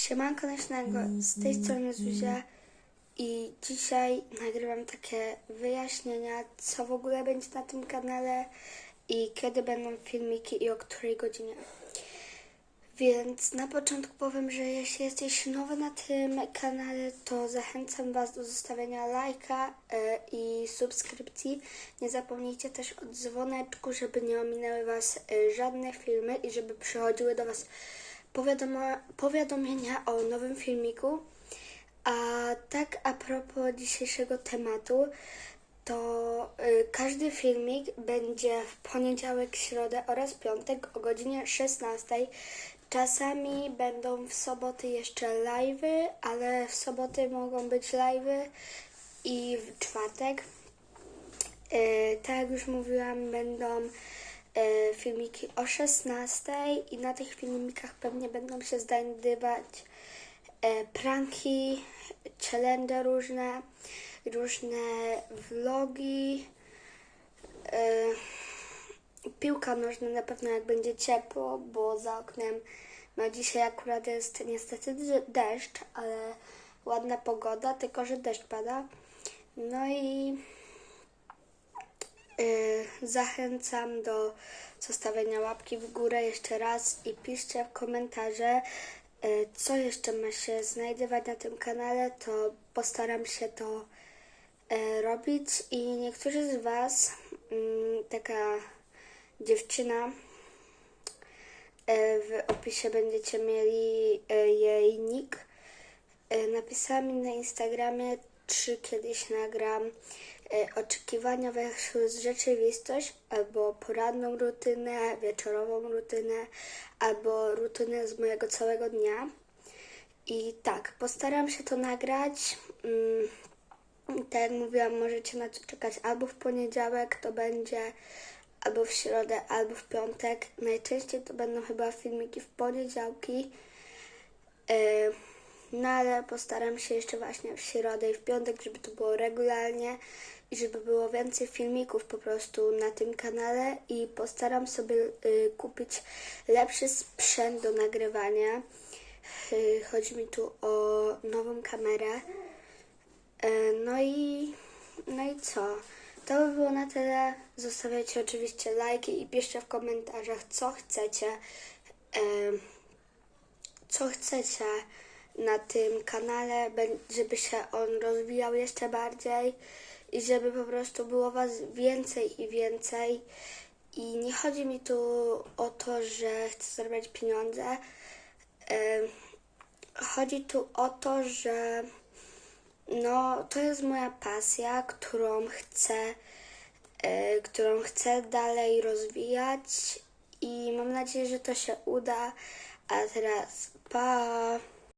Siemanko naszego, z tej strony Zuzia i dzisiaj nagrywam takie wyjaśnienia, co w ogóle będzie na tym kanale i kiedy będą filmiki i o której godzinie. Więc na początku powiem, że jeśli jesteś nowy na tym kanale, to zachęcam Was do zostawienia lajka e, i subskrypcji. Nie zapomnijcie też o dzwoneczku, żeby nie ominęły Was e, żadne filmy i żeby przychodziły do Was powiadomienia o nowym filmiku. A tak a propos dzisiejszego tematu, to y, każdy filmik będzie w poniedziałek, środę oraz piątek o godzinie 16. Czasami będą w soboty jeszcze live'y, ale w soboty mogą być live'y i w czwartek. Y, tak jak już mówiłam, będą filmiki o 16 i na tych filmikach pewnie będą się znajdywać e, pranki, challenge różne, różne vlogi, e, piłka nożna na pewno jak będzie ciepło, bo za oknem no dzisiaj akurat jest niestety deszcz, ale ładna pogoda, tylko że deszcz pada. No i zachęcam do zostawienia łapki w górę jeszcze raz i piszcie w komentarze, y, co jeszcze ma się znajdować na tym kanale, to postaram się to e, robić i niektórzy z Was, mm, taka dziewczyna, w opisie będziecie mieli jej nick, napisała mi na Instagramie, czy kiedyś nagram e, oczekiwania versus rzeczywistość, albo poranną rutynę, wieczorową rutynę, albo rutynę z mojego całego dnia. I tak, postaram się to nagrać. Mm, tak jak mówiłam, możecie na to czekać albo w poniedziałek to będzie, albo w środę, albo w piątek. Najczęściej to będą chyba filmiki w poniedziałki. E, No ale postaram się jeszcze właśnie w środę i w piątek, żeby to było regularnie i żeby było więcej filmików po prostu na tym kanale i postaram sobie y, kupić lepszy sprzęt do nagrywania. Y, chodzi mi tu o nową kamerę. E, No i, no i co? To by było na tyle. Zostawiajcie oczywiście lajki i piszcie w komentarzach, co chcecie, e, co chcecie na tym kanale, żeby się on rozwijał jeszcze bardziej i żeby po prostu było Was więcej i więcej. I nie chodzi mi tu o to, że chcę zarabiać pieniądze. Chodzi tu o to, że no, to jest moja pasja, którą chcę, e, którą chcę dalej rozwijać i mam nadzieję, że to się uda. A teraz pa!